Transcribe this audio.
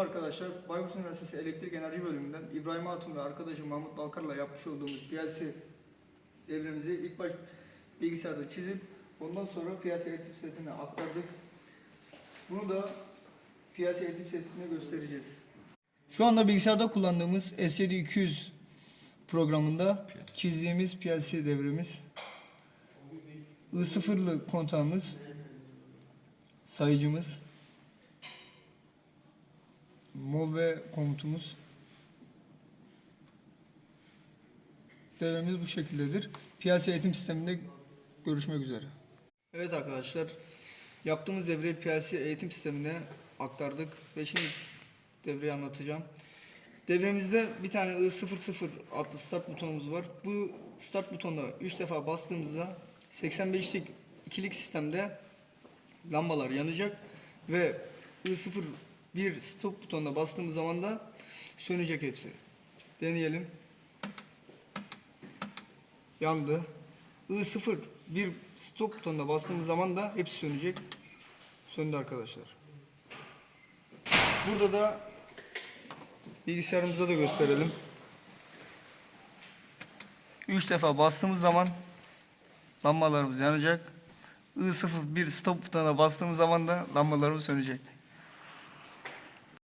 arkadaşlar. Bayburt Üniversitesi Elektrik Enerji Bölümünden İbrahim Hatun ve arkadaşım Mahmut Balkar'la yapmış olduğumuz PLC devremizi ilk baş bilgisayarda çizip ondan sonra PLC elektrik sesine aktardık. Bunu da PLC elektrik sesine göstereceğiz. Şu anda bilgisayarda kullandığımız S7200 programında çizdiğimiz PLC devremiz. I0'lı kontağımız, sayıcımız, Move komutumuz. Devremiz bu şekildedir. Piyasa eğitim sisteminde görüşmek üzere. Evet arkadaşlar, yaptığımız devreyi piyasa eğitim sistemine aktardık ve şimdi devreyi anlatacağım. Devremizde bir tane I00 adlı start butonumuz var. Bu start butonuna 3 defa bastığımızda 85'lik ikilik sistemde lambalar yanacak ve I0 bir stop butonuna bastığımız zaman da sönecek hepsi. Deneyelim. Yandı. I0 bir stop butonuna bastığımız zaman da hepsi sönecek. Söndü arkadaşlar. Burada da bilgisayarımıza da gösterelim. 3 defa bastığımız zaman lambalarımız yanacak. I01 stop butonuna bastığımız zaman da lambalarımız sönecek.